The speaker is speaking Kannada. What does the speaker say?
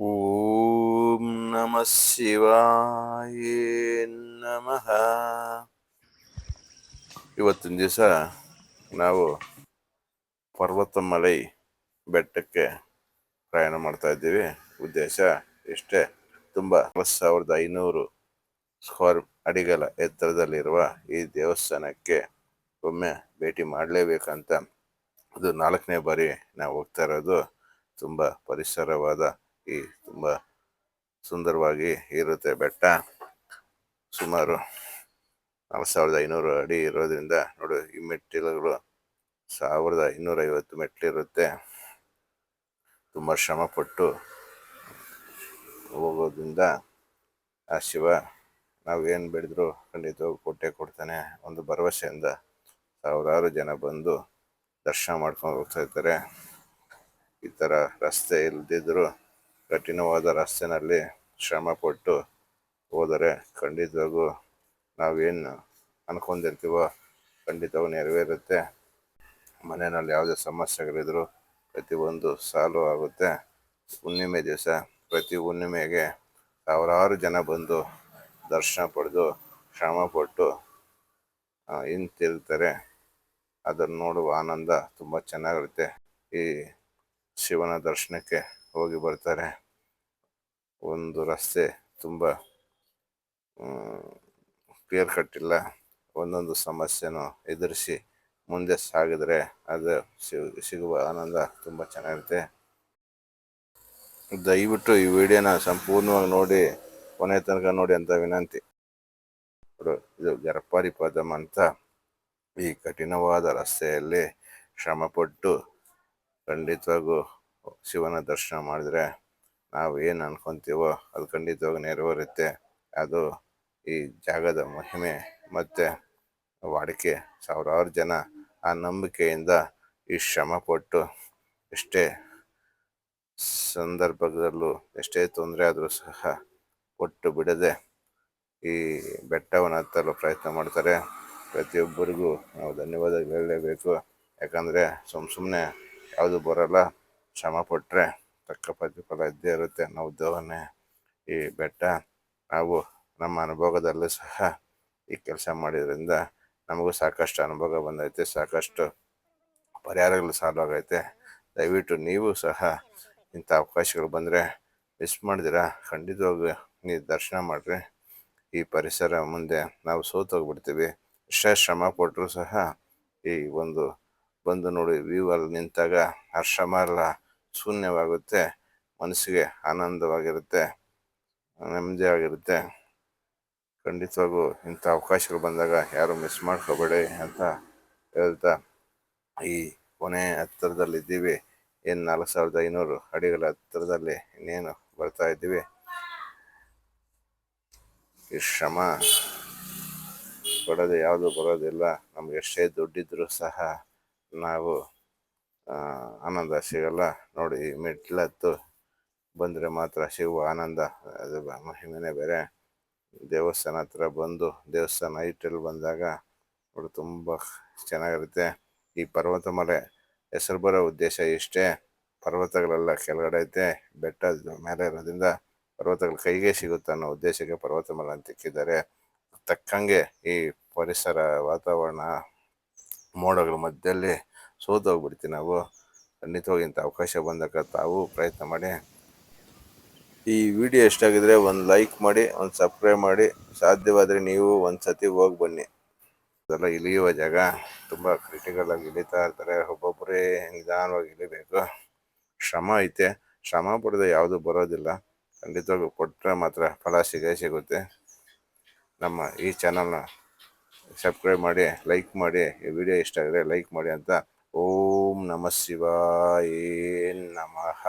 ಓಂ ನಮ ಶಿವಾಯ ನಮಃ ಇವತ್ತಿನ ದಿವಸ ನಾವು ಪರ್ವತಮಲೈ ಬೆಟ್ಟಕ್ಕೆ ಪ್ರಯಾಣ ಮಾಡ್ತಾ ಇದ್ದೀವಿ. ಉದ್ದೇಶ ಇಷ್ಟೇ, ತುಂಬ ಸಾವಿರದ ಐನೂರು ಸ್ಕ್ವೇರ್ ಅಡಿಗಲ ಎತ್ತರದಲ್ಲಿರುವ ಈ ದೇವಸ್ಥಾನಕ್ಕೆ ಒಮ್ಮೆ ಭೇಟಿ ಮಾಡಲೇಬೇಕಂತ ಅದು ನಾಲ್ಕನೇ ಬಾರಿ ನಾವು ಹೋಗ್ತಾ ಇರೋದು. ತುಂಬ ಪರಿಸರವಾದ ಈ ತುಂಬ ಸುಂದರವಾಗಿ ಇರುತ್ತೆ ಬೆಟ್ಟ. ಸುಮಾರು ನಾಲ್ಕು ಸಾವಿರದ ಐನೂರು ಅಡಿ ಇರೋದ್ರಿಂದ ನೋಡು, ಈ ಮೆಟ್ಟಿಲುಗಳು ಸಾವಿರದ ಐನೂರೈವತ್ತು ಮೆಟ್ಟಿಲಿರುತ್ತೆ ತುಂಬ ಶ್ರಮಪಟ್ಟು ಹೋಗೋದ್ರಿಂದ ಆ ಶಿವ ನಾವೇನು ಬೆಳೆದ್ರು ಖಂಡಿತವಾಗಿ ಕೊಟ್ಟೆ ಕೊಡ್ತಾನೆ. ಒಂದು ಭರವಸೆಯಿಂದ ಸಾವಿರಾರು ಜನ ಬಂದು ದರ್ಶನ ಮಾಡ್ಕೊಂಡು ಹೋಗ್ತಾ ಇರ್ತಾರೆ. ಈ ಥರ ರಸ್ತೆ ಇಲ್ದಿದ್ರು ಕಠಿಣವಾದ ರಸ್ತೆನಲ್ಲಿ ಶ್ರಮ ಪಟ್ಟು ಹೋದರೆ ಖಂಡಿತವಾಗೂ ನಾವೇನು ಅನ್ಕೊಂಡಿರ್ತೀವೋ ಖಂಡಿತವಾಗೂ ನೆರವೇರುತ್ತೆ. ಮನೆಯಲ್ಲಿ ಯಾವುದೇ ಸಮಸ್ಯೆಗಳಿದ್ರು ಪ್ರತಿಯೊಂದು ಸಾಲ್ವ್ ಆಗುತ್ತೆ. ಹುಣ್ಣಿಮೆ ದಿವಸ ಪ್ರತಿ ಹುಣ್ಣಿಮೆಗೆ ಸಾವಿರಾರು ಜನ ಬಂದು ದರ್ಶನ ಪಡೆದು ಶ್ರಮ ಪಟ್ಟು ಹಿಂತಿರ್ತಾರೆ ಅದನ್ನು ನೋಡುವ ಆನಂದ ತುಂಬ ಚೆನ್ನಾಗಿರುತ್ತೆ. ಈ ಶಿವನ ದರ್ಶನಕ್ಕೆ ಹೋಗಿ ಬರ್ತಾರೆ. ಒಂದು ರಸ್ತೆ ತುಂಬ ಕ್ಲಿಯರ್ ಕಟ್ ಇಲ್ಲ. ಒಂದೊಂದು ಸಮಸ್ಯೆನೂ ಎದುರಿಸಿ ಮುಂದೆ ಸಾಗಿದ್ರೆ ಅದು ಸಿಗುವ ಆನಂದ ತುಂಬ ಚೆನ್ನಾಗಿರುತ್ತೆ. ದಯವಿಟ್ಟು ಈ ವಿಡಿಯೋನ ಸಂಪೂರ್ಣವಾಗಿ ನೋಡಿ, ಕೊನೆ ತನಕ ನೋಡಿ ಅಂತ ವಿನಂತಿ. ಇದು ಗರ್ಪಾರಿ ಪದಮ್ ಅಂತ ಈ ಕಠಿಣವಾದ ರಸ್ತೆಯಲ್ಲಿ ಶ್ರಮಪಟ್ಟು ಖಂಡಿತವಾಗೂ ಶಿವನ ದರ್ಶನ ಮಾಡಿದ್ರೆ ನಾವು ಏನು ಅನ್ಕೊಂತೀವೋ ಅದು ಖಂಡಿತವಾಗಿ ನೆರವೇರುತ್ತೆ. ಅದು ಈ ಜಾಗದ ಮಹಿಮೆ ಮತ್ತು ವಾಡಿಕೆ ಸಾವಿರಾರು ಜನ ಆ ನಂಬಿಕೆಯಿಂದ ಈ ಶ್ರಮಪಟ್ಟು ಎಷ್ಟೇ ಸಂದರ್ಭದಲ್ಲೂ ಎಷ್ಟೇ ತೊಂದರೆ ಆದರೂ ಸಹ ಒಟ್ಟು ಬಿಡದೆ ಈ ಬೆಟ್ಟವನ್ನು ಹತ್ತಲು ಪ್ರಯತ್ನ ಮಾಡ್ತಾರೆ. ಪ್ರತಿಯೊಬ್ಬರಿಗೂ ನಾವು ಧನ್ಯವಾದ ಹೇಳಲೇಬೇಕು. ಯಾಕಂದರೆ ಸುಮ್ಮ ಸುಮ್ಮನೆ ಯಾವುದು ಬರೋಲ್ಲ. ಶ್ರಮ ಪಟ್ಟರೆ ತಕ್ಕ ಪ್ರತಿಫಲ ಇದ್ದೇ ಇರುತ್ತೆ ಅನ್ನೋ ಉದ್ಯೋಗನೇ ಈ ಬೆಟ್ಟ ನಾವು ನಮ್ಮ ಅನುಭವದಲ್ಲೂ ಸಹ ಈ ಕೆಲಸ ಮಾಡಿದ್ರಿಂದ ನಮಗೂ ಸಾಕಷ್ಟು ಅನುಭವ ಬಂದೈತೆ, ಸಾಕಷ್ಟು ಪರಿಹಾರಗಳು ಸಾಲ್ವ್ ಆಗೈತೆ ದಯವಿಟ್ಟು ನೀವು ಸಹ ಇಂಥ ಅವಕಾಶಗಳು ಬಂದರೆ ಮಿಸ್ ಮಾಡಿದಿರಾ ಖಂಡಿತವಾಗಿ ನೀವು ದರ್ಶನ ಮಾಡಿರಿ. ಈ ಪರಿಸರ ಮುಂದೆ ನಾವು ಸೋತೋಗ್ಬಿಡ್ತೀವಿ. ಎಷ್ಟೇ ಶ್ರಮ ಕೊಟ್ಟರು ಸಹ ಈ ಒಂದು ಬಂದು ನೋಡಿ ವ್ಯೂ ಅಲ್ಲಿ ನಿಂತಾಗ ಆ ಶ್ರಮ ಶೂನ್ಯವಾಗುತ್ತೆ, ಮನಸ್ಸಿಗೆ ಆನಂದವಾಗಿರುತ್ತೆ, ನೆಮ್ಮದಿಯಾಗಿರುತ್ತೆ. ಖಂಡಿತವಾಗೂ ಇಂಥ ಅವಕಾಶಗಳು ಬಂದಾಗ ಯಾರು ಮಿಸ್ ಮಾಡ್ಕೋಬೇಡಿ ಅಂತ ಹೇಳ್ತಾ ಈ ಕೊನೆ ಹತ್ತಿರದಲ್ಲಿ ಇದ್ದೀವಿ. ಏನು ನಾಲ್ಕು ಸಾವಿರದ ಐನೂರು ಅಡಿಗಳ ಹತ್ತಿರದಲ್ಲಿ ಇನ್ನೇನು ಬರ್ತಾ ಇದ್ದೀವಿ. ಈ ಶ್ರಮ ಕೊಡೋದು ಯಾವುದು ಬರೋದಿಲ್ಲ. ನಮ್ಗೆ ಎಷ್ಟೇ ದುಡ್ಡಿದ್ರೂ ಸಹ ನಾವು ಆನಂದ ಸಿಗಲ್ಲ. ನೋಡಿ ಮೆಟ್ಲತ್ತು ಬಂದರೆ ಮಾತ್ರ ಸಿಗುವ ಆನಂದ. ಅದು ಮಹಿಮೆನೇ ಬೇರೆ. ದೇವಸ್ಥಾನ ಹತ್ರ ಬಂದು, ದೇವಸ್ಥಾನ ಐಟಲ್ಲಿ ಬಂದಾಗ ನೋಡಿ ತುಂಬ ಚೆನ್ನಾಗಿರುತ್ತೆ. ಈ ಪರ್ವತ ಮಲೆ ಹೆಸರು ಬರೋ ಉದ್ದೇಶ ಇಷ್ಟೇ. ಪರ್ವತಗಳೆಲ್ಲ ಕೆಳಗಡೆ ಐತೆ. ಬೆಟ್ಟ ಮೇಲೆ ಇರೋದ್ರಿಂದ ಪರ್ವತಗಳು ಕೈಗೆ ಸಿಗುತ್ತೆ ಅನ್ನೋ ಉದ್ದೇಶಕ್ಕೆ ಪರ್ವತ ಮಲೆ ಅಂತ ಇಕ್ಕಿದ್ದಾರೆ. ತಕ್ಕಂಗೆ ಈ ಪರಿಸರ ವಾತಾವರಣ ಮೋಡಗಳ ಮಧ್ಯದಲ್ಲಿ ಸೋತೋಗ್ಬಿಡ್ತೀವಿ ನಾವು. ಖಂಡಿತವಾಗಿ ಇಂಥ ಅವಕಾಶ ಬಂದಾಗ ತಾವು ಪ್ರಯತ್ನ ಮಾಡಿ. ಈ ವಿಡಿಯೋ ಎಷ್ಟಾಗಿದ್ರೆ ಒಂದು ಲೈಕ್ ಮಾಡಿ, ಒಂದು ಸಬ್ಸ್ಕ್ರೈಬ್ ಮಾಡಿ. ಸಾಧ್ಯವಾದರೆ ನೀವು ಒಂದು ಸತಿ ಹೋಗಿ ಬನ್ನಿ. ಅದೆಲ್ಲ ಇಳಿಯುವ ಜಾಗ. ತುಂಬ ಕ್ರಿಟಿಕಲ್ ಆಗಿ ಇಳಿತಾ ಇರ್ತಾರೆ. ಒಬ್ಬೊಬ್ಬರೇ ನಿಧಾನವಾಗಿ ಇಳಿಬೇಕು. ಶ್ರಮ ಐತೆ. ಶ್ರಮ ಪಡೆದ ಯಾವುದು ಬರೋದಿಲ್ಲ. ಖಂಡಿತವಾಗಿ ಕೊಟ್ಟರೆ ಮಾತ್ರ ಫಲ ಸಿಗೇ ಸಿಗುತ್ತೆ. ನಮ್ಮ ಈ ಚಾನಲ್ನ ಸಬ್ಸ್ಕ್ರೈಬ್ ಮಾಡಿ ಲೈಕ್ ಮಾಡಿ. ಈ ವಿಡಿಯೋ ಇಷ್ಟ ಆದರೆ ಲೈಕ್ ಮಾಡಿ ಅಂತ ಓಂ ನಮ ಶಿವಾಯ ನಮಃ